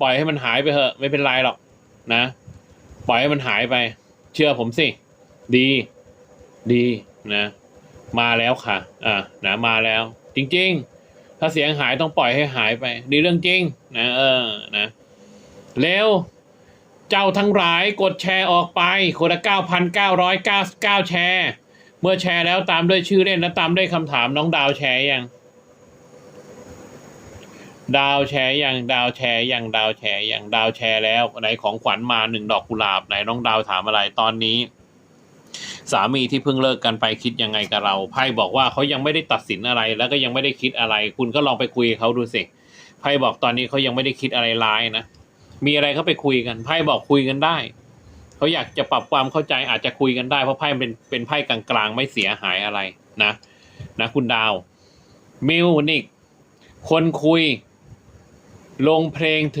ปล่อยให้มันหายไปเถอะ ไม่เป็นไรหรอกนะ ปล่อยให้มันหายไป เชื่อผมสิ ดี ดีนะ มาแล้วค่ะ อ่านะมาแล้ว จริง ๆ ถ้าเสียงหายต้องปล่อยให้หายไปดีเรื่องจริง นะเออนะเร็วเจ้าทั้งหลายกดแชร์ออกไปคนละเก้าพันเก้าร้อยเก้าเก้าแชร์ เมื่อแชร์แล้วตามด้วยชื่อเล่นและตามด้วยคำถามน้องดาวแชร์ยัง ดาวแชร์ยังดาวแชร์ยังดาวแชร์ยังดาวแชร์แล้วไหนของขวัญมาหนึ่งดอกกุหลาบไหนน้องดาวถามอะไรตอนนี้ สามีที่เพิ่งเลิกกันไปคิดยังไงกับเราไพ่บอกว่าเขายังไม่ได้ตัดสินอะไร แล้วก็ยังไม่ได้คิดอะไร คุณก็ลองไปคุยเขาดูสิไพ่บอกตอนนี้เขายังไม่ได้คิดอะไรร้ายนะมีอะไรเขาไปคุยกันไพ่บอกคุยกันได้เขาอยากจะปรับความเข้าใจอาจจะคุยกันได้เพราะไพ่เป็นเป็นไพ่กลางๆไม่เสียหายอะไรนะ นะ คุณดาวมิวนิกคนคุย ลงเพลงถึง